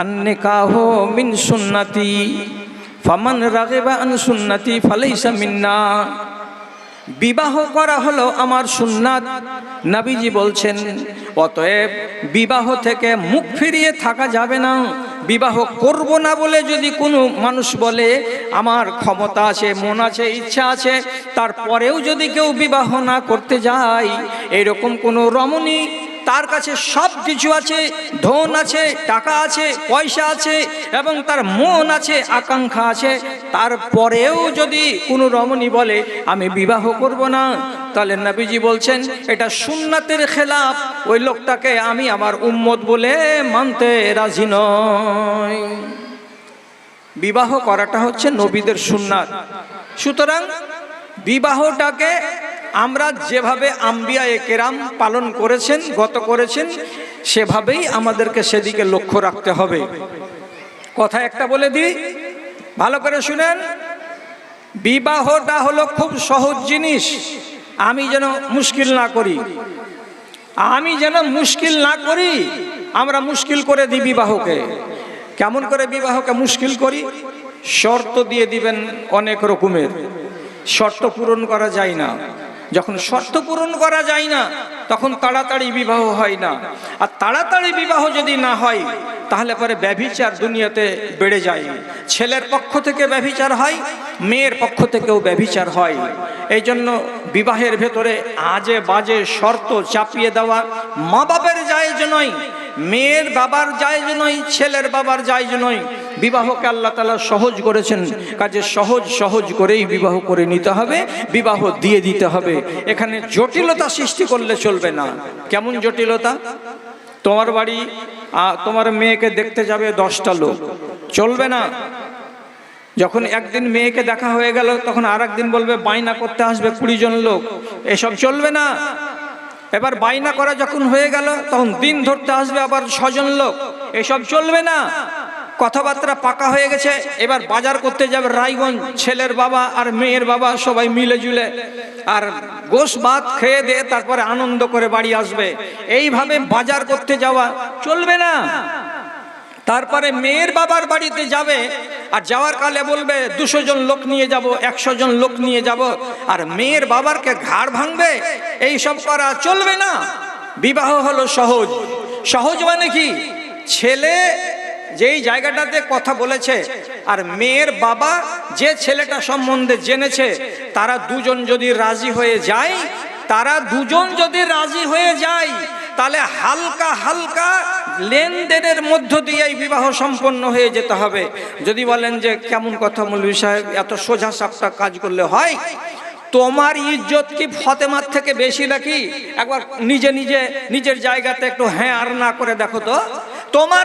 আন্নিকাহ মিন সুন্নতি, ফামান রাগিবা আন সুন্নতি ফালাইসা মিন্না। বিবাহ করা হলো আমার সুন্নাত। নাবিজি বলছেন, অতএব বিবাহ থেকে মুখ ফিরিয়ে থাকা যাবে না। বিবাহ করব না বলে যদি কোনো মানুষ বলে, আমার ক্ষমতা আছে, মন আছে, ইচ্ছা আছে, তারপরেও যদি কেউ বিবাহ না করতে যায়, এরকম কোনো রমণী তার কাছে সব কিছু আছে, ধন আছে, টাকা আছে, পয়সা আছে এবং তার মন আছে, আকাঙ্ক্ষা আছে। তারপরেও যদি কোনো রমণী বলে, আমি বিবাহ করব না, তাহলে নবীজি বলছেন, এটা সুন্নাতের খেলাফ। ওই লোকটাকে আমি আমার উম্মত বলে মানতে রাজি নয় বিবাহ করাটা হচ্ছে নবীদের সুন্নাত। সুতরাং বিবাহটাকে আমরা যেভাবে আম্বিয়া কেরাম পালন করেছেন, গত করেছেন, সেভাবেই আমাদেরকে সেদিকে লক্ষ্য রাখতে হবে। কথা একটা বলে দিই, ভালো করে শুনেন, বিবাহটা হলো খুব সহজ জিনিস, আমি যেন মুশকিল না করি। আমি যেন মুশকিল না করি, আমরা মুশকিল করে দিই বিবাহকে। কেমন করে বিবাহকে মুশকিল করি? শর্ত দিয়ে দিবেন অনেক রকমের। শর্ত পূরণ করা যায় না। যখন শর্ত পূরণ করা যায় না, তখন তাড়াতাড়ি বিবাহ হয় না। আর তাড়াতাড়ি বিবাহ যদি না হয়, তাহলে পরে ব্যভিচার দুনিয়াতে বেড়ে যায়। ছেলের পক্ষ থেকে ব্যভিচার হয়, মেয়ের পক্ষ থেকেও ব্যভিচার হয়। এই জন্য বিবাহের ভেতরে আজে বাজে শর্ত চাপিয়ে দেওয়া মা বাবার জায়জ নয় মেয়ের বাবার জায়জ নয় ছেলের বাবার জায়জ নয় বিবাহকে আল্লাহ তালা সহজ করেছেন। কাজে সহজ সহজ করেই বিবাহ করে নিতে হবে, বিবাহ দিয়ে দিতে হবে। এখানে জটিলতা সৃষ্টি করলে চলবে না। কেমন জটিলতা? তোমার বাড়ি তোমার মেয়েকে দেখতে যাবে দশটা লোক। চলবে না। যখন একদিন মেয়েকে দেখা হয়ে গেল, তখন আর বলবে বাইনা করতে আসবে কুড়ি জন লোক। এসব চলবে না। এবার বাইনা করা যখন হয়ে গেল, তখন দিন ধরতে আসবে আবার ছজন লোক। এসব চলবে না। কথাবার্তা পাকা হয়ে গেছে। এবার বাজার করতে যাবে রায়গঞ্জ ছেলের বাবা আর মেয়ের বাবা সবাই মিলে জুলে আর গোশ ভাত খেয়ে দিয়ে তারপরে আনন্দ করে বাড়ি আসবে। এইভাবে বাজার করতে যাওয়া চলবে না। তারপরে মেয়ের বাবার বাড়িতে যাবে। আর যাওয়ার কালে বলবে, দুশো জন লোক নিয়ে যাব, একশো জন লোক নিয়ে যাব, আর মেয়ের বাবারকে ঘাড় ভাঙবে, এই সব করা চলবে না। বিবাহ হলো সহজ। সহজ মানে কি? ছেলে যেই জায়গাটাতে কথা বলেছে, আর মেয়ের বাবা যে ছেলেটা সম্বন্ধে জেনেছে, তারা দুজন যদি রাজি হয়ে যায়, তারা দুজন যদি রাজি হয়ে যায় তাহলে হালকা হালকা লেনদেনের মধ্য দিয়েই বিবাহ সম্পন্ন হয়ে যেতে হবে। যদি বলেন যে, কেমন কথা মৌলী সাহেব, এত সোজা সাপটা কাজ করলে হয়? তোমার ইজ্জত কি ফতেমার থেকে বেশি নাকি? একবার নিজে নিজে, নিজের জায়গাতে একটু হ্যাঁ আর না করে দেখো তো। তোমার